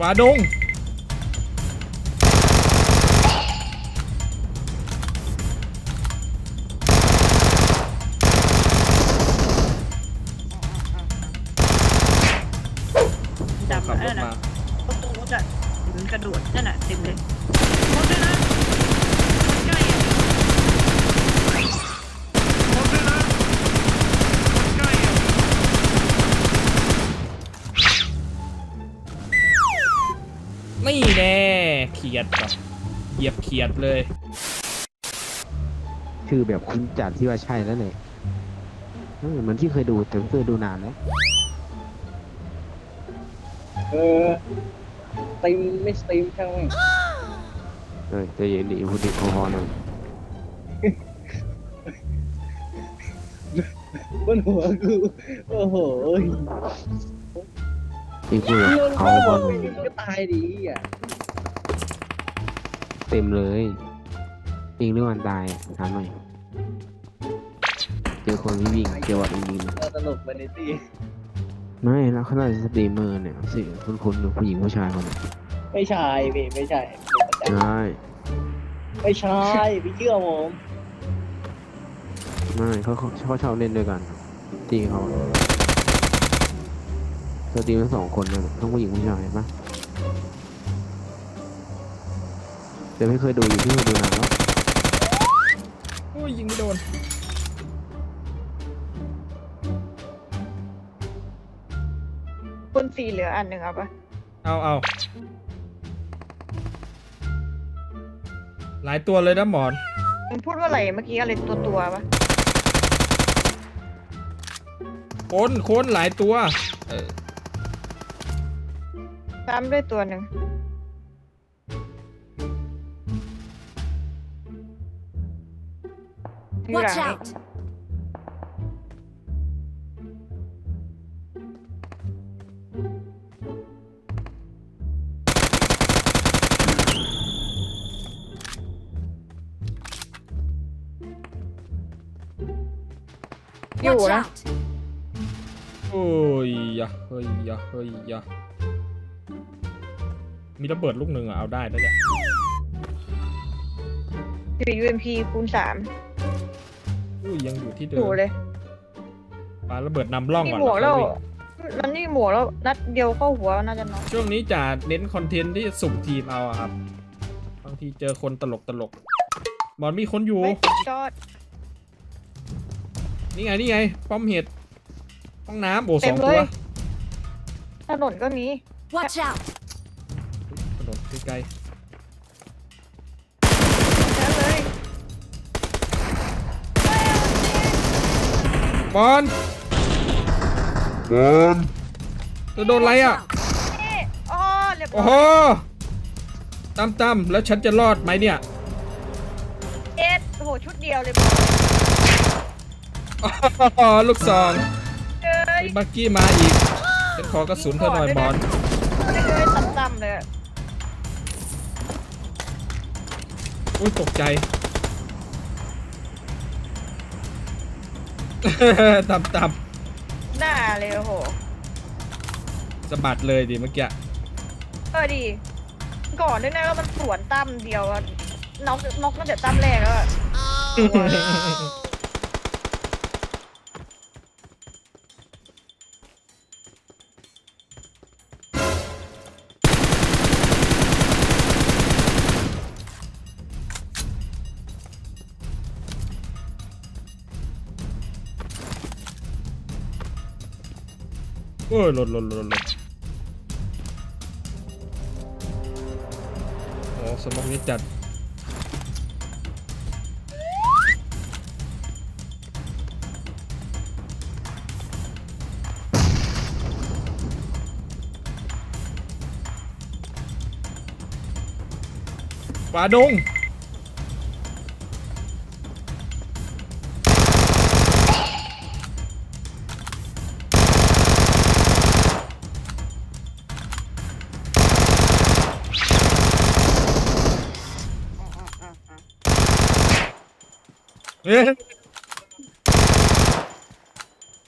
ป่าดง ดำขับรนั่ถนน่ะมาประตูรถอะมันกระโดดนั่นน่ะเต็มเลยรถด้วยนะ เขียดก่อนเหยียบเขียดเลยชื่อแบบคุ้นจัดที่ว่าใช่แล้วเลยเออเหมือนที่เคยดูแต่ไม่เคยดูนานแล้วเออสตรีมไม่สตรีมช่างแม่งเออใจะเย็นดีพูดดีพอๆหน่อยบนหัวกูโอ้โหนี่พูดแบบเรื่องเขาเขาบบออลลไม่ก็ตายดีอะ เต็มเลยยิงเรื่องวันตายอะถามหน่อยเจอคนที่วิ่งเจอวัดยิงเราตลกไปในตีๆไม่แล้วขนาดสตรีมเมอร์เนี่ยสิคุณคุณผู้หญิงผู้ชายคนนี้ไม่ใช่พี่ไม่ใช่ ใช่ไม่ใช่พี่เชื่อผมไม่เขาเขาเขาชอบเล่นด้วยกันตีเขาสตรีมทั้งสองคนเลยทั้งผู้หญิงผู้ชายปะ แต่ไม่เคยดูอยู่ที่เคยดูนานแล้วโอ้ยยิงไม่โดน คุณสีเหลืออันหนึ่งเอาปะเอาเอาหลายตัวเลยนะหมอน มึงพูดว่าอะไรเมื่อกี้อะไรตัวตัวๆปะคนคนหลายตัวเออตามด้วยตัวหนึ่ง อยู่หลั Watch งนี่ out! อยู่ Watch นะ out! โอ้ยยะเฮ้ยยะเฮ้ยยะมีระเบิดลูกหนึ่งอะเอาได้แล้วเนี่ยอยู่ UMP คูณสาม อุ้ยยังอยู่ที่เดิอมยู่เลยปาระเบิดนำร่องนี่ก่อนหมวกแล้วค่อยงมันนี่หมวกแล้วนัดเดียวเข้าหัวน่าจะน็อกช่วงนี้จะเน้นคอนเทนต์ที่สุ่มทีมเอาอะครับบางทีเจอคนตลกตลกบอลมีคนอยู่ ไม่จอด นี่ไงนี่ไง ป้อมเห็ดห้องน้ำโอ้เต็สอมงเลตัยวถนนก็มี Watch out! บอลบอลจะโดนอะไรอะนี่อ๋อเรียบร้โอ้อยโหตั้มตั้มแล้วฉันจะรอดไหมเนี่ย เอ็ดโอ้โหชุดเดียวเลยอ๋อลูกซองเอ้ยมีบักกี้มาอีกฉันขอกระสุนเธอหน่อยบอลเลยต่ำๆเลยอุ้ยตกใจ ต่ำต่หน้าเลยโอ้โหำสะบัดเลยดิเมื่อกี้เออดีก่อนด้วยนะแล้วมันสวนตั้มเดียวอะน็อกน็อกตั้งแต่ตั้มแรกแล้วอะ โอ้ยหล่นหล่นหล่นหล่นโอ้สมองนี้จัดป่าดง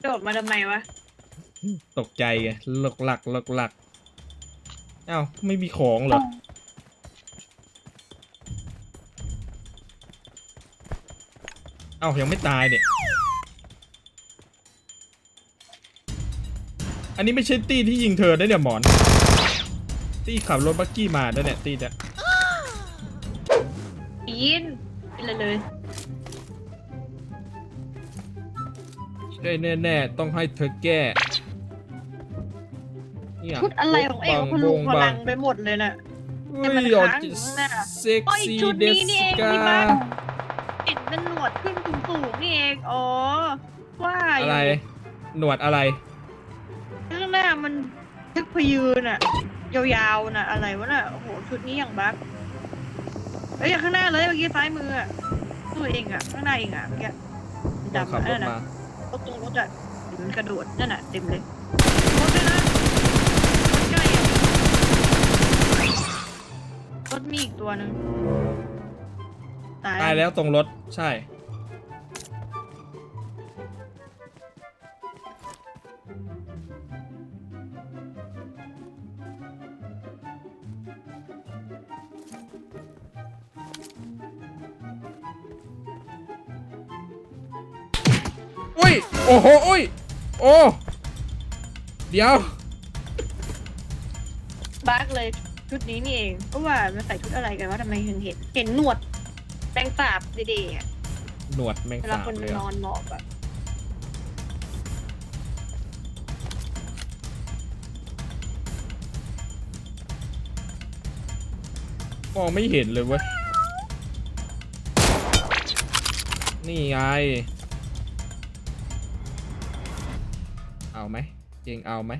โดดมาทำไมวะ ตกใจไงหลกหลักหลกหลักอ้าวไม่มีของเหรอ เอ้ายังไม่ตายเนี่ย อันนี้ไม่ใช่ตี้ที่ยิงเธอได้เนี่ยหมอน ตี้ขับรถบักกี้มาได้เนี่ยตี้เนี่ยยินกินเลยเลย ใช่แน่ๆ ต้องให้เธอแก้เนี่ยชุดอะไรของเองคุณลุงพลังไปหมดเลยน่ะแต่มันเฮ้ยออกค้างอยู่ข้างหน้าเซ็กอ๋ออีกซี่ชุดเดนี้สนี่เองกาพี่บ้านเห็นเป็นหนวดขึ้นสูงๆนี่เองอ๋อว่าออะยู่ไร หนวดอะไรข้างหน้ามันทึกพยืนอะยาวๆน่ะ อะไรวะน่ะโอ้โหชุดนี้อย่างบั๊กเอ้ยอย่างข้างหน้าเลยเมื่อกี้ซ้ายมืออะตัวเองอะข้างหน้าเองอะเมื่อกี้ต้องดำขับอะรถนั่น ประตรงรถอะห็นมันกระโดดนั่นน่ะเต็มเลยรถด้วยนะรถใกล้อะรถมีอีกตัวหนึ่งตายตายแล้วตรงรถใช่ อุ้ย โอ้โห อุ้ย โอ้ เดี๋ยว บั๊กเลยชุดนี้นี่เองเพราะว่ามันใส่ชุดอะไรกันว่าทำไมถึงเห็น เห็นหนวดแตงสาบดีๆอะหนวดแมงเวลาสาบคนเลยนเหรออนหมอบอะมองไม่เห็นเลยเว้ย นี่ไง เอาไหมเองเอาไหม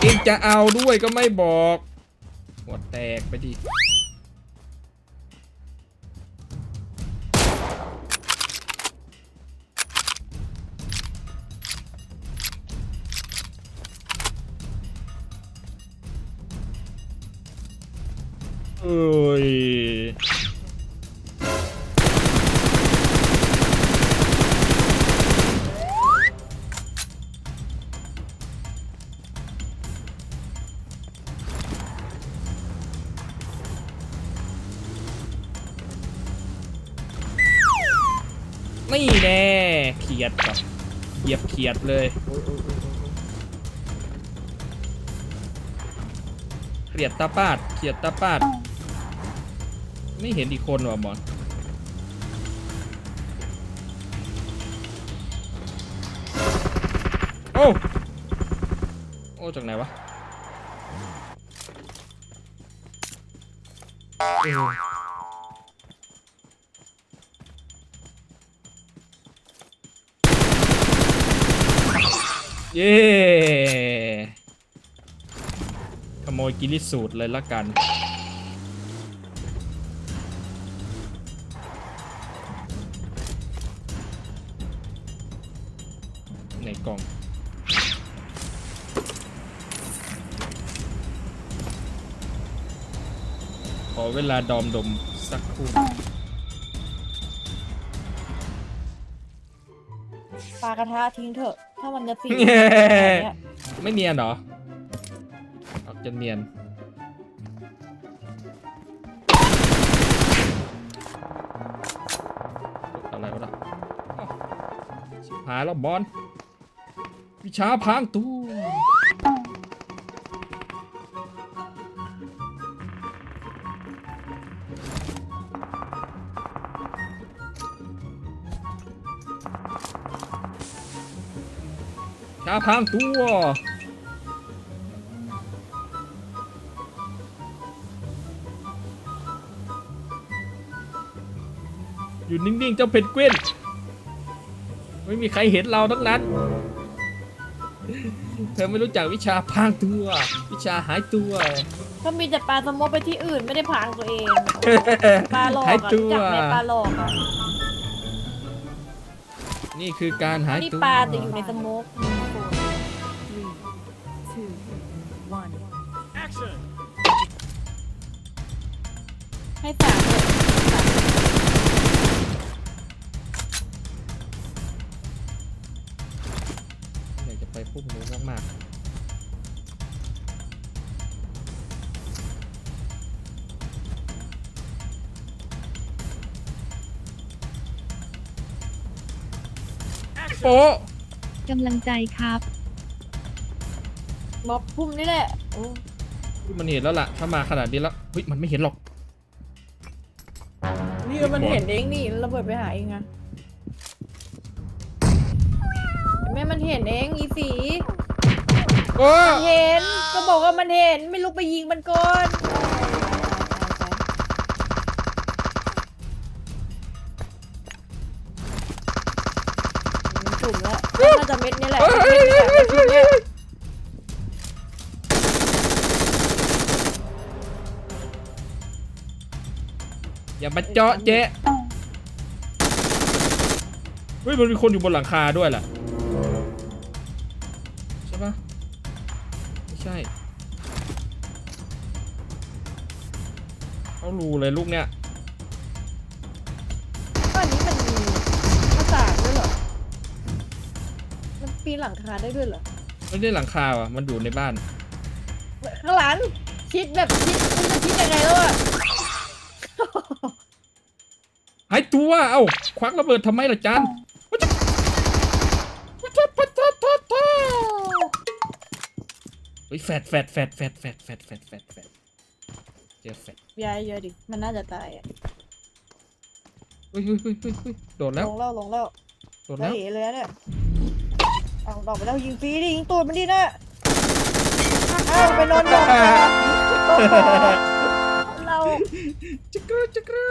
เองจะเอาด้วยก็ไม่บอก หัวแตกไปดิเอ้ย นี่แน่เขียดก่อนเหยียบเขียดเลยเขียดตาปาดเขียดตาปาด ไม่เห็นอีกคนว่ะหมอนโอ้โอ้จากไหนวะ เย้ขโมยกิริสูตรเลยละกัน ในกล่อง ขอเวลาดอมดมสักครู่ปลากระทะทิ้งเถอะ ถ้ามันจะสีแง่แบบเนี้ยไม่เนียนเหรอออกจะเนียน อะไรวะล่ะอ้าวชิบหายแล้วบอลวิชาพรางตัวาพรางตัว อยู่นิ่ง ๆ เจ้าเพนกวิน ไม่มีใครเห็นเราทั้งนั้น เธอไม่รู้จักวิชาพรางตัว วิชาหายตัว ก็มีแต่ปลาสโมกไปที่อื่นไม่ได้พรางตัวเอง ปลาหลอกหายอะตัรู้วจักไหมปลาหลอกอะนี่คือการหายนี่ตัว ปลาแต่อยู่ในสโมก ให้สามเลยเดี๋ยวจะไปพุ่มนู้นมากๆโอ้กำลังใจครับ ม็อบพุ่มนี่แหละโอ้มันเห็นแล้วล่ะ ถ้ามาขนาดนี้แล้วเฮ้ยมันไม่เห็นหรอก นี่มันเห็นเองนี่ระเบิดไปหาเองอะเห็นไหม่มันเห็นเองอีสีโอ้มันเห็นก็บอกว่ามันเห็นไม่ลุกไปยิงมันก่อนจุ่มแล้วน่าจะเม็ดนี้แหละเม็ดนี้แหละ อย่ามาเจาะเจ๊ะเฮ้ยมันมีคนอยู่บนหลังคาด้วยแหละใช่ปะไม่ใช่เขารูเลยลูกเนี้ยบ้านนี้มันมีหน้าต่างด้วยเหรอ มันปีนหลังคาได้ด้วยเหรอ ไม่ได้หลังคาว่ะมันอยู่ในบ้าน ข้างหลังคิดแบบคิดมันจะคิดยังไงแล้วอะ หายตัว เอ้า ควักระเบิดทำไมล่ะจานวัชวัชพัชพัชเฮ้ยแฟดแฟดแฟดแฟดแฟดแฟดแฟดแฟดแฟดเจอแฟดยายเยอะดิ มันน่าจะตายอะเฮ้ยเฮ้ยเฮ้ยเฮ้ยเฮ้ยโดดแล้ว ลงแล้วลงแล้วโดดแล้แล้ววเอ๋เลยอะเนี่ยเอาดอกไปแล้วยิงฟรีดิยิงตูดมันดินะอ้าวไปนอนหมอบเราจักรูจักรู